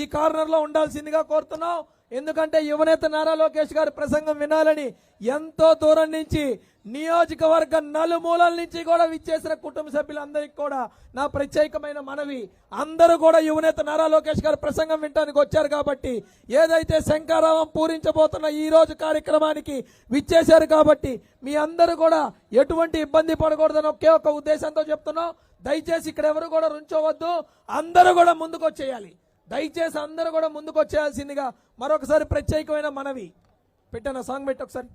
ఈ కార్నర్లో ఉండాల్సిందిగా కోరుతున్నాం. ఎందుకంటే యువనేత నారా లోకేష్ గారి ప్రసంగం వినాలని ఎంతో దూరం నుంచి నియోజకవర్గ నలుమూలల నుంచి కూడా విచ్చేసిన కుటుంబ సభ్యులందరికీ కూడా నా ప్రత్యేకమైన మనవి. అందరూ కూడా యువనేత నారా లోకేష్ గారి ప్రసంగం వినడానికి వచ్చారు కాబట్టి ఏదైతే శంకారావం పూరించబోతున్న ఈ రోజు కార్యక్రమానికి విచ్చేశారు కాబట్టి మీ అందరూ కూడా ఎటువంటి ఇబ్బంది పడకూడదని ఒకే ఒక్క ఉద్దేశంతో చెప్తున్నాం. దయచేసి ఇక్కడ ఎవరు కూడా రుంచోవద్దు. అందరూ కూడా ముందుకు వచ్చేయాలి దయచేసి అందరూ కూడా ముందుకు వచ్చేయాల్సిందిగా మరొకసారి ప్రత్యేకమైన మనవి. పెట్టాను సాంగ్ పెట్టి ఒకసారి.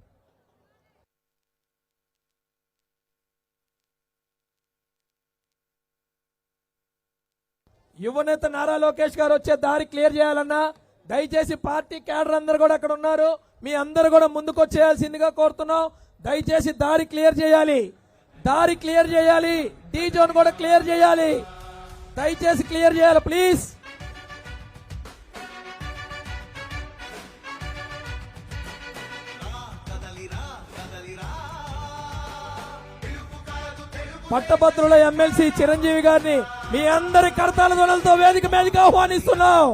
యువనేత నారా లోకేష్ గారు వచ్చే దారి క్లియర్ చేయాలన్నా దయచేసి పార్టీ క్యాడర్ అందరు కూడా అక్కడ ఉన్నారు. మీ అందరు కూడా ముందుకు వచ్చేయాల్సిందిగా కోరుతున్నాం. దయచేసి దారి క్లియర్ చేయాలి. దారి క్లియర్ చేయాలి. డీ జోన్ కూడా క్లియర్ చేయాలి. దయచేసి క్లియర్ చేయాలి ప్లీజ్. పట్టభద్రుల ఎమ్మెల్సీ చిరంజీవి గారిని మీ అందరి కర్తాల ధ్వనులతో వేదిక మీదకి ఆహ్వానిస్తున్నాం.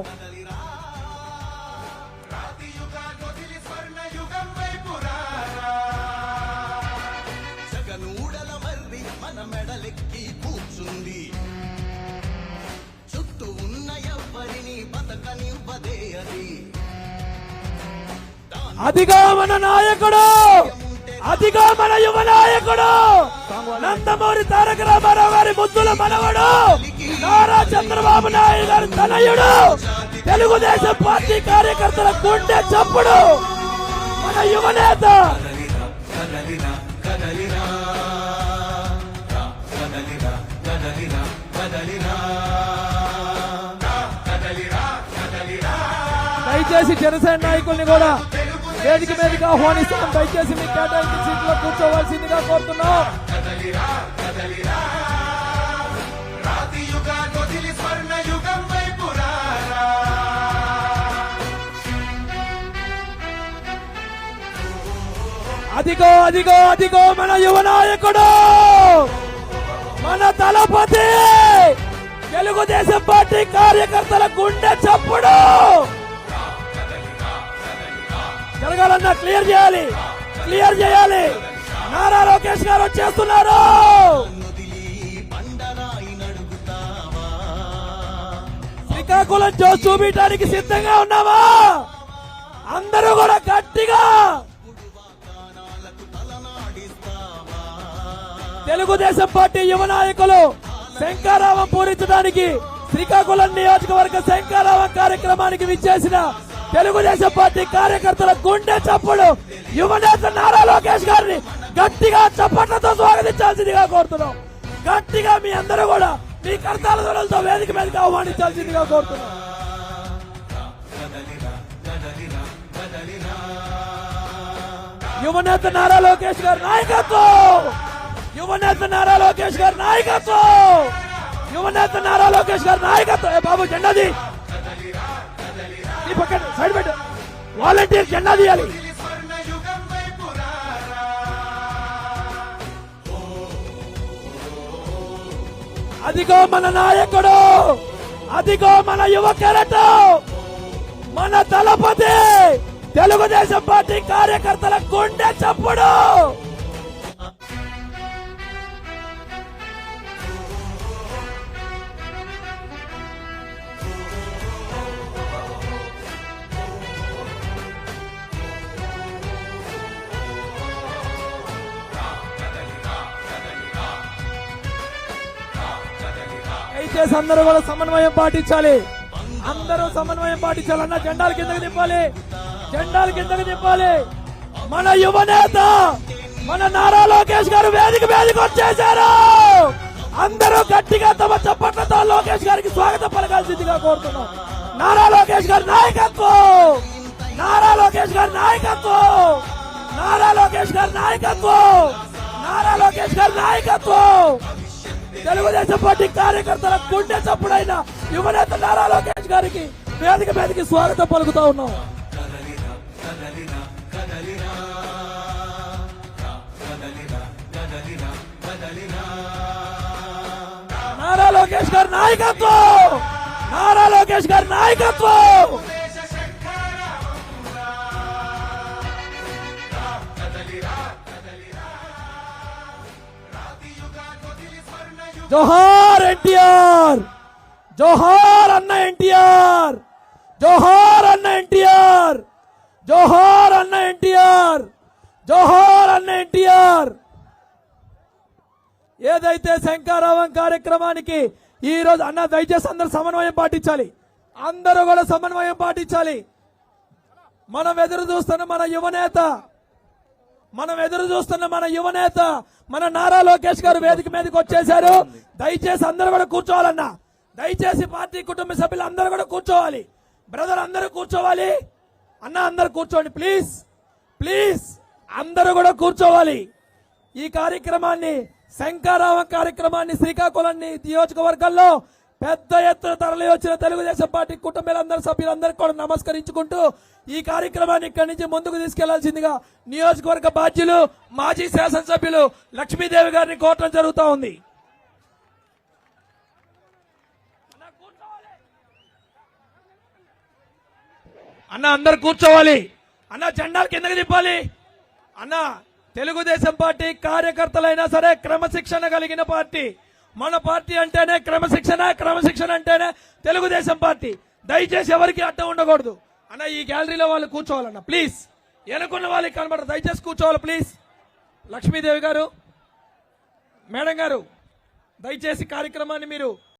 మన చుట్టూ అది అదిగా మన నాయకుడు! అదిగో మన యువ నాయకుడు నందమూరి తారక రామారావు గారి ముద్దుల మనవడు! నారా చంద్రబాబు నాయుడు గారి తనయుడు! తెలుగుదేశం పార్టీ కార్యకర్తల గుండె చప్పుడు! మన యువనేత! దయచేసి జనసేన నాయకుల్ని కూడా వేదిక మీదకి ఆహ్వానిస్తాం. దయచేసి మీ కేటాయించిన సీట్లో కూర్చోవలసిందిగా కోరుతున్నాం. అదిగో అదిగో అదిగో మన యువ నాయకుడు. మన తలపతి. తెలుగుదేశం పార్టీ కార్యకర్తల గుండె చప్పుడు. జరగాలన్నా క్లియర్ చేయాలి. క్లియర్ చేయాలి. నారా లోకేష్ గారు వచ్చేస్తున్నారు శ్రీకాకుళం జో చూపించడానికి సిద్ధంగా ఉన్నావా? అందరూ కూడా గట్టిగా తెలుగుదేశం పార్టీ యువ నాయకులు శంకారావం పూరించడానికి శ్రీకాకుళం నియోజకవర్గ శంకారావం కార్యక్రమానికి విచ్చేసిన తెలుగుదేశం పార్టీ కార్యకర్తల గుండె చప్పుడు. యువనేత నారా లోకేష్ గారిని గట్టిగా చప్పట్లతో స్వాగతించాల్సిందిగా కోరుతున్నాం. గట్టిగా మీ అందరూ కూడా మీ కర్తాల ధ్వనులతో వేదిక మీదకి ఆహ్వానించాల్సిందిగా కోరుతున్నాం. యువనేత నారా లోకేష్ గారి నాయకత్వం! యువనేత నారా లోకేష్ గారి నాయకత్వం! యువనేత నారా లోకేష్ గారి నాయకత్వం! బాబు జెండాది! నీ పక్కన సైడ్ పెట్టు. వాలంటీర్ జెండా తీయాలి. అదిగో మన నాయకుడు. అదిగో మన యువ కెరటం. మన తలపతి. తెలుగుదేశం పార్టీ కార్యకర్తల గుండె చప్పుడు. దయచేసి అందరూ కూడా సమన్వయం పాటించాలి. అందరూ సమన్వయం పాటించాలి. అన్న జెండాలు కిందకి తిప్పాలి జెండాలు కిందకి తిప్పాలి మన యువనేత మన నారా లోకేష్ గారు వేదిక వేదిక వచ్చేశారు. అందరూ గట్టిగా తమ చప్పట్లతో లోకేష్ గారికి స్వాగతం పలకాల్సిందిగా కోరుతున్నాం. నారా లోకేష్ గారి నాయకత్వం! నారా లోకేష్ గారి నాయకత్వం! నారా లోకేష్ గారి నాయకత్వం! నారా లోకేష్ గారి నాయకత్వం! తెలుగుదేశం పార్టీ కార్యకర్తల గుండె చప్పుడైన యువనేత నారా లోకేష్ గారికి వేదిక మీదకి స్వాగతం పలుకుతా ఉన్నాం. నారా లోకేష్ గారి నాయకత్వం! నారా లోకేష్ గారి నాయకత్వం! జోహార్ ఎన్టీఆర్! జోహార్ అన్న ఎన్టీఆర్! జోహార్ అన్న ఎన్టీఆర్! జోహార్ అన్న ఎన్టీఆర్! జోహార్ అన్న ఎన్టీఆర్! ఏదైతే శంకారావం కార్యక్రమానికి ఈ రోజు అన్న దయచేసి అందరూ సమన్వయం పాటించాలి. అందరూ కూడా సమన్వయం పాటించాలి. మనం ఎదురు చూస్తున్న మన యువనేత మనం ఎదురు చూస్తున్న మన యువనేత మన నారా లోకేష్ గారు వేదిక మీదకి వచ్చేశారు. దయచేసి అందరూ కూడా కూర్చోవాలన్నా. దయచేసి పార్టీ కుటుంబ సభ్యులు అందరూ కూడా కూర్చోవాలి. బ్రదర్ అందరూ కూర్చోవాలి. అన్న అందరూ కూర్చోండి ప్లీజ్ ప్లీజ్ అందరూ కూడా కూర్చోవాలి. ఈ కార్యక్రమాన్ని శంకారావం కార్యక్రమాన్ని శ్రీకాకుళం నియోజకవర్గంలో పెద్ద ఎత్తున తరలి వచ్చిన తెలుగుదేశం పార్టీ కుటుంబాలందరూ సభ్యులందరికీ కూడా నమస్కరించుకుంటూ ఈ కార్యక్రమాన్ని ఇక్కడి నుంచి ముందుకు తీసుకెళ్ళాల్సిందిగా నియోజకవర్గ బాధ్యులు మాజీ శాసనసభ్యులు లక్ష్మీదేవి గారిని కోరటం జరుగుతూ ఉంది. అన్న అందరు కూర్చోవాలి. అన్న జెండాలు కిందకి తిప్పాలి. అన్న తెలుగుదేశం పార్టీ కార్యకర్తలైనా సరే క్రమశిక్షణ కలిగిన పార్టీ. మన పార్టీ అంటేనే క్రమశిక్షణ క్రమశిక్షణ అంటేనే తెలుగుదేశం పార్టీ. దయచేసి ఎవరికి అడ్డం ఉండకూడదు. అన్న ఈ గ్యాలరీలో వాళ్ళు కూర్చోవాలన్న ప్లీజ్. ఎనుకున్న వాళ్ళకి కనబడరు. దయచేసి కూర్చోవాలి ప్లీజ్. లక్ష్మీదేవి గారు మేడం గారు దయచేసి కార్యక్రమాన్ని మీరు